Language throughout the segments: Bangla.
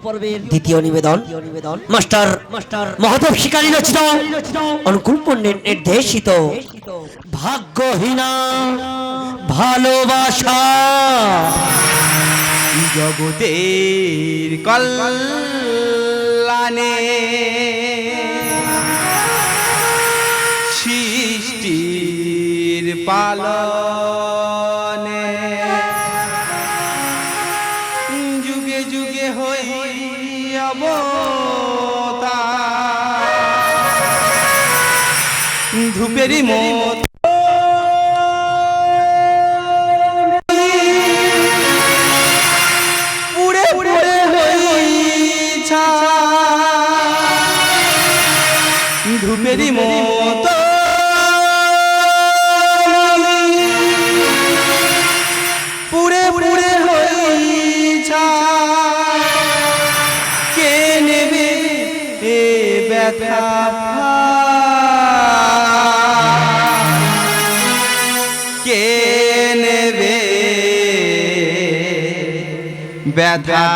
পর্বের দ্বিতীয় নিবেদন। মাস্টার মাস্টার মহাদেব শিকারী রচিত। অনুকূল পণ্ডিত নির্দেশিত। ভাগ্যহীনা ভালোবাসা। জগতের কল্যাণে সৃষ্টির পালনে যুগে যুগে হই অবতার ধূপেরই মত। পুড়ে পুড়ে ধূপেরই মত। ব্যথা কে নেবে? ব্যথা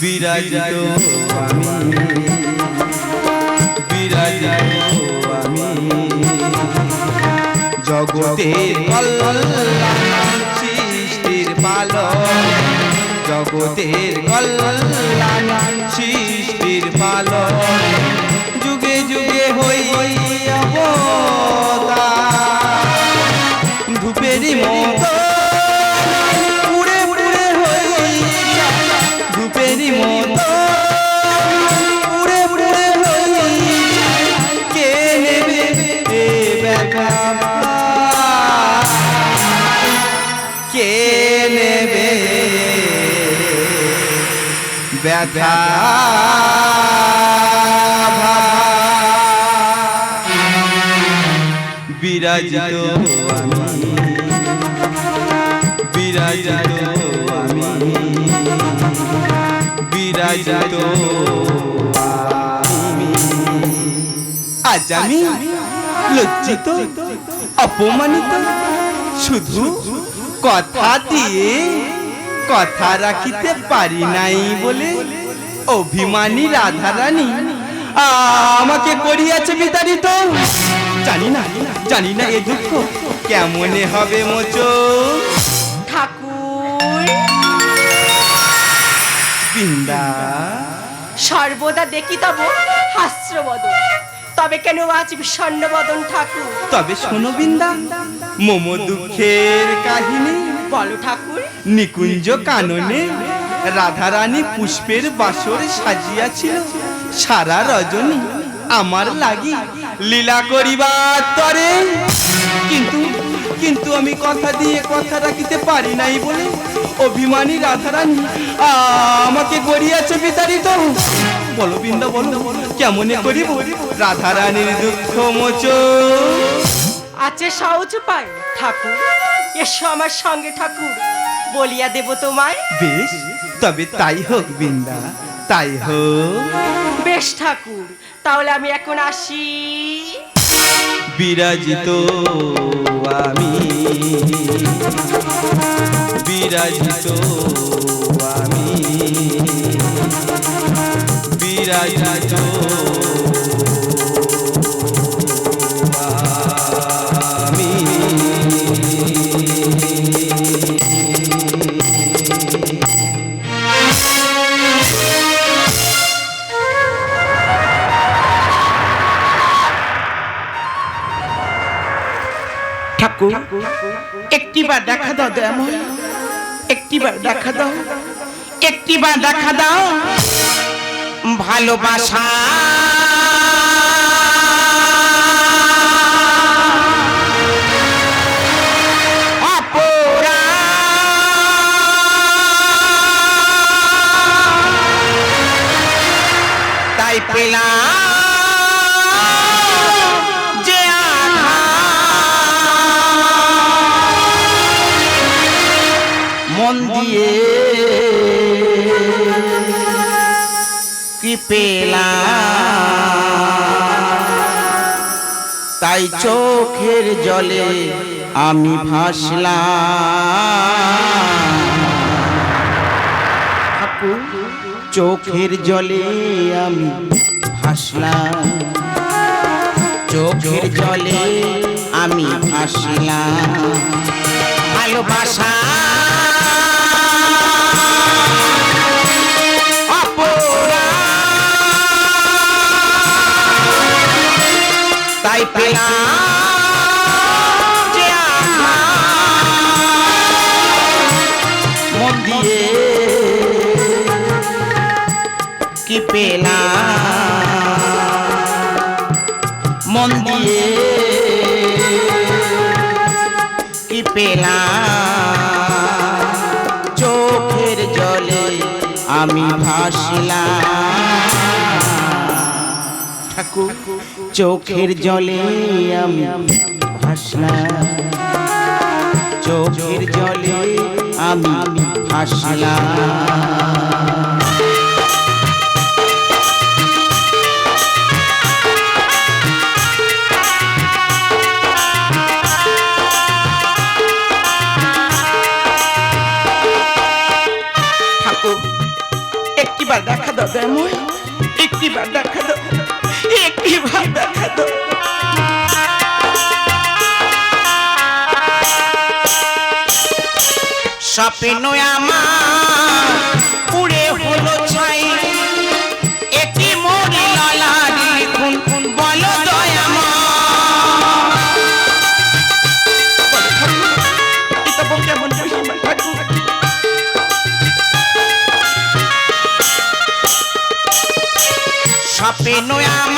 বিরাজিত আমি বিরাজিত আমি। জগতের কল্যাণ সৃষ্টির পালন জগতের কল্যাণ সৃষ্টির পালন যুগে যুগে হই অবতার ধূপেরই মত ব্যথা। বিরাজিত আমি। বিরাজিত আমি। বিরাজিত আমি। আজ আমি লজ্জিত অপমানিত শুধু কথা দিয়ে কথা রাখিতে পারি নাই বলে অভিমানী রাধারানী। আমাকে করিয়াছে বিতাড়িত। জানি না জানি না এ দুঃখ কেমনে হবে মোচো। ঠাকুর। বৃন্দা। সর্বদা দেখি তব হাস্যবদন তবে কেন আজ বিষণ্ণ বদন ঠাকুর? তবে শোনো বৃন্দা মোমো দুঃখের কাহিনী। বলো ঠাকুর। নিকুঞ্জ কাননে রাধারানী পুষ্পের বাসর সাজিয়াছিল। সারা রজনী আমার লাগি লীলা করিবার তরে। কিন্তু কিন্তু আমি কথা দিয়ে কথা রাখিতে পারি নাই বলে অভিমানী রাধারানী আমাকে গড়িয়াছে বিতাড়িত। বলো বৃন্দা, বলো, কেমনে করিব রাধারানীর দুঃখ মোচ আছে সহজ উপায়, ঠাকুর। এসো আমার সঙ্গে ঠাকুর। বলিয়া দেব তোমায়। বেশ তবে তাই হোক বৃন্দা তাই হোক। বেশ ঠাকুর তাহলে আমি এখন আসি। বিরাজিত আমি বিরাজিত আমি বিরাজিত একটিবার দেখা দাও দয়াময় একটিবার দেখা দাও। একটিবার দেখা দাও। ভালোবাসা। পেলাম। পেলাম তাই চোখের জলে আমি ভাসলাম। চোখের জলে আমি ভাসলাম। চোখের জলে আমি ভাসলাম। ভালোবাসা তাই পেলাম যে মন দিয়ে কি পেলাম? চোখের জলে আমি ভাসলাম। চোখের জলে আমি ভাসলাম। চোখের জলে আমি ভাসলাম। ঠাকুর একটিবার দেখা দাও দয়াময় একটিবার দেখা দাও। একটিবার দেখা দাও স্বপ্ন আমার পুড়ে হলো ছাই। এটি মরি লালা লিখুন, বলো স্বপ্ন আমার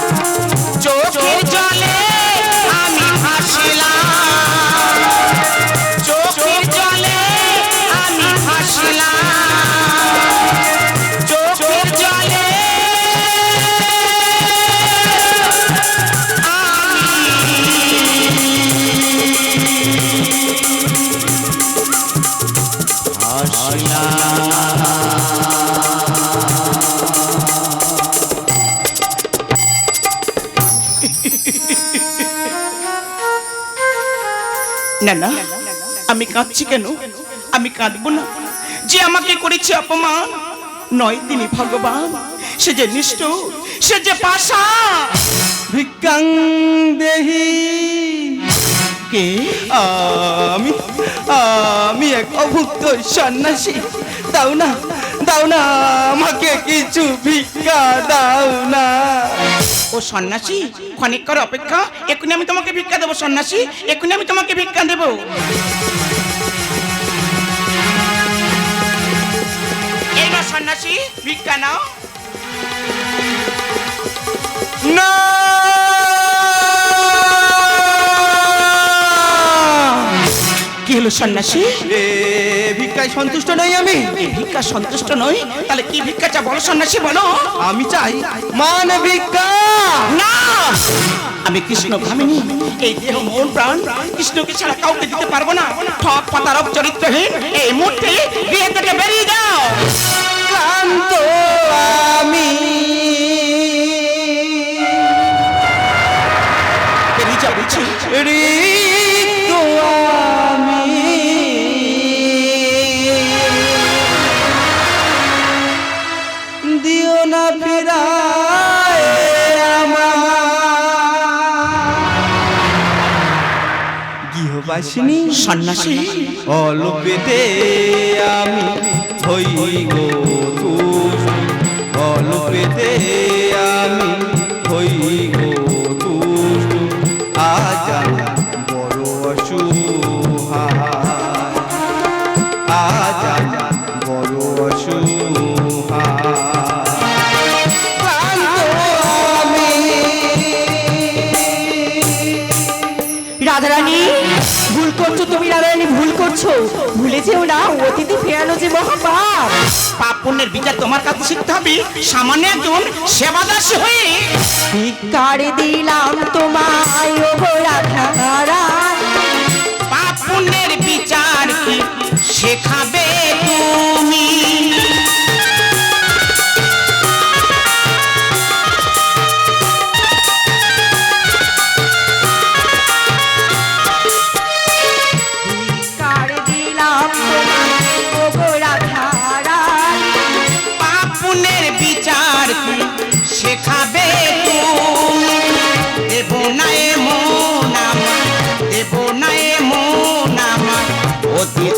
আমি কাঁদছি কেন? আমি কাঁদবো না। যে আমাকে করেছে অপমান, নয় তিনি ভগবান। সে যে নিষ্ঠ সে যে পাশা ভিক্ষাং দেহি। কে? আমি আমি এক অভুক্ত সন্ন্যাসী। দাও না দাও না আমাকে কিছু ভিক্ষা দাও। সন্ন্যাসী? খনিক কর অপেক্ষা, এক্ষুনি আমি তোমাকে ভিক্ষা দেবো, সন্ন্যাসী। এক্ষুনি আমি তোমাকে ভিক্ষা দেবো। সন্ন্যাসী, ভিক্ষা নাও। না! হলো সন্ন্যাসী। ভিক্ষায় সন্তুষ্ট নই আমি। ভিক্ষা সন্তুষ্ট নই? তাহলে কি ভিক্ষা চা বলো সন্ন্যাসী বলো। আমি চাই মান ভিক্ষা। না! আমি কৃষ্ণ ভামিনী এই দেহ মন প্রাণ কৃষ্ণকে ছাড়া কাউকে দিতে পারব না। ঠক পাতারক চরিত্রহীন এই মুহূর্তে গৃহ থেকে বেরিয়ে যাও। ক্লান্ত আমি। বেরিয়ে যাও বলছি। গৃহবাসিনী সন্ন্যাসী। অল্পেতে আমি হই গো অল্পেতে করছ ভুলে যেও না অতিথি ফেরানো যে মহাপাপ। পাপ পুণ্যের বিচার তোমার কাছে শিখতে হবে। সামান্য একজন সেবাদাস হয়ে ভিক্ষার দিলাম তোমায় ও গো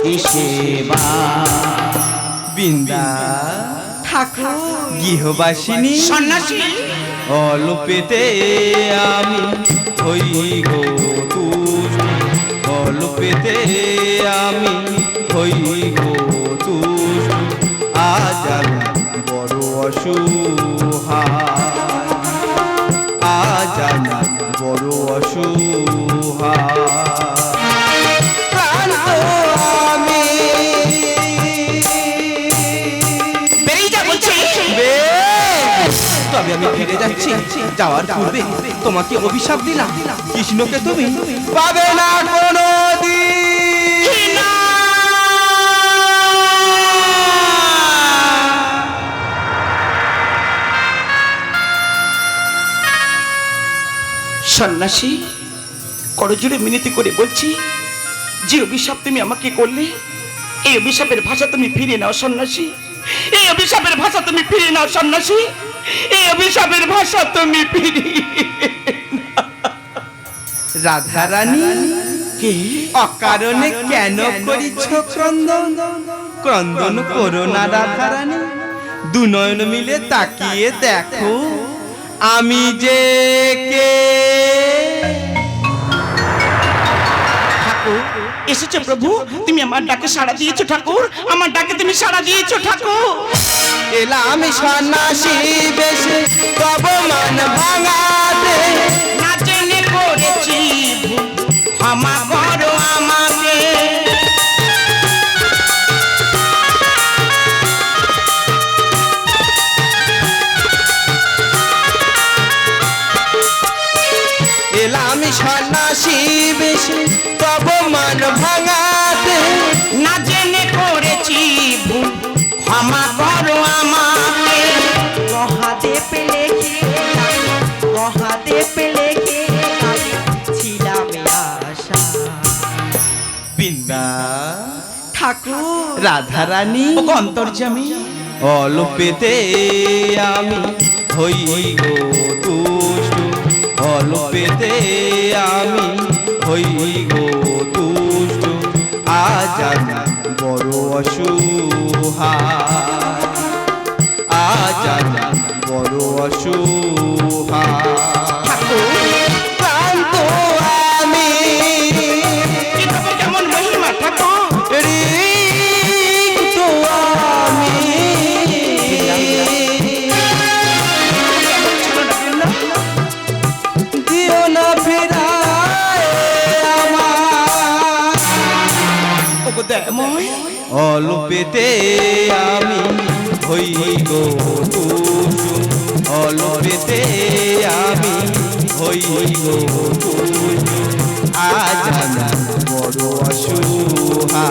সেবা বৃন্দা ঠাকুর গৃহবাসিনী সন্ন্যাসী। অল্পেতে আমি হই গো তুষ্ট অল্পেতে আমি হই গো তুষ্ট আজ বড় অসুহায়। আজ বড় অসুহায়। আমি ফিরে যাচ্ছি। যাওয়ার পূর্বে তোমাকে অভিশাপ দিলাম। কৃষ্ণকে তুমি পাবে না কোনো সন্ন্যাসী করজোরে মিনতি করে বলছি, যে অভিশাপ তুমি আমাকে করলে, এই অভিশাপের ভাষা তুমি ফিরে নাও সন্ন্যাসী। এই অভিশাপের ভাষা তুমি ফিরে নাও সন্ন্যাসী। এই অভিশাপের ভাষা তুমি ফিরে রাধারানী কে? অকারণে কেন করিছ ক্রন্দন? ক্রন্দন করো না রাধারানী। দুনয়ন মিলে তাকিয়ে দেখো আমি যে কে? এসেছ প্রভু তুমি আমার ডাকে সাড়া দিয়েছ ঠাকুর আমার ডাকে তুমি সাড়া দিয়েছ ঠাকুর। এলাম সন্ন্যাসী বেশে তব মান ভাঙাতে। না জেনে করেছি ক্ষমা করো আমাকে। এলাম সন্ন্যাসী বেশে ঠাকুর। রাধারানী। ও অন্তর্জামী অল্পেতে আমি হই গো তুষ্ট অল্পেতে আমি হই গো তুষ্ট আজ আমি বড় অসুহায় আজ আমি বড় অসুহায় অল্পেতে আমি হই গো অল্পেতে আমি হই গো আজ বড় অসুহায়।